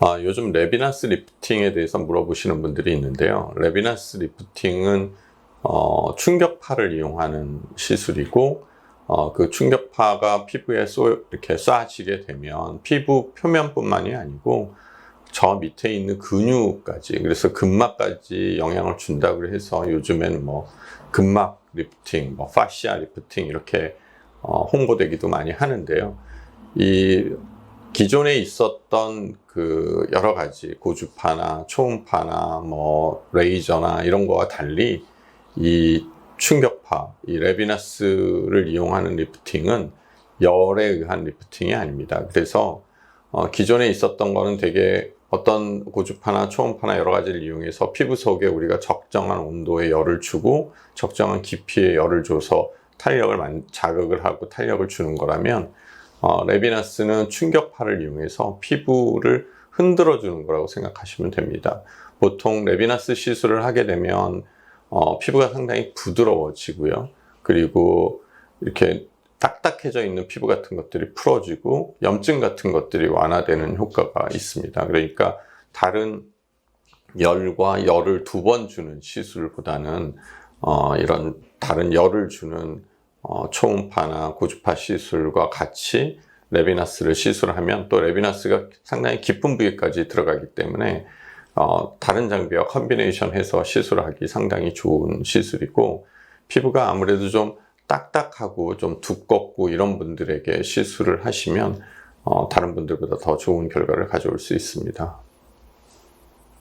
아, 요즘 레비나스 리프팅에 대해서 물어보시는 분들이 있는데요. 레비나스 리프팅은 어, 충격파를 이용하는 시술이고 어, 그 충격파가 피부에 쏘, 이렇게 쏴지게 되면 피부 표면뿐만이 아니고 저 밑에 있는 근육까지 그래서 근막까지 영향을 준다고 해서 요즘에는 뭐 근막 리프팅, 뭐 파시아 리프팅 이렇게 어, 홍보되기도 많이 하는데요. 이 기존에 있었던 그 여러 가지 고주파나 초음파나 뭐 레이저나 이런 거와 달리 이 충격파, 이 레비나스를 이용하는 리프팅은 열에 의한 리프팅이 아닙니다. 그래서 어, 기존에 있었던 거는 되게 어떤 고주파나 초음파나 여러 가지를 이용해서 피부 속에 우리가 적정한 온도의 열을 주고 적정한 깊이의 열을 줘서 탄력을 만- 자극을 하고 탄력을 주는 거라면 어, 레비나스는 충격파를 이용해서 피부를 흔들어 주는 거라고 생각하시면 됩니다. 보통 레비나스 시술을 하게 되면 어, 피부가 상당히 부드러워지고요. 그리고 이렇게 딱딱해져 있는 피부 같은 것들이 풀어지고 염증 같은 것들이 완화되는 효과가 있습니다. 그러니까 다른 열과 열을 두 번 주는 시술보다는 어, 이런 다른 열을 주는 어, 초음파나 고주파 시술과 같이 레비나스를 시술하면 또 레비나스가 상당히 깊은 부위까지 들어가기 때문에 어, 다른 장비와 컨비네이션 해서 시술하기 상당히 좋은 시술이고 피부가 아무래도 좀 딱딱하고 좀 두껍고 이런 분들에게 시술을 하시면 어, 다른 분들보다 더 좋은 결과를 가져올 수 있습니다.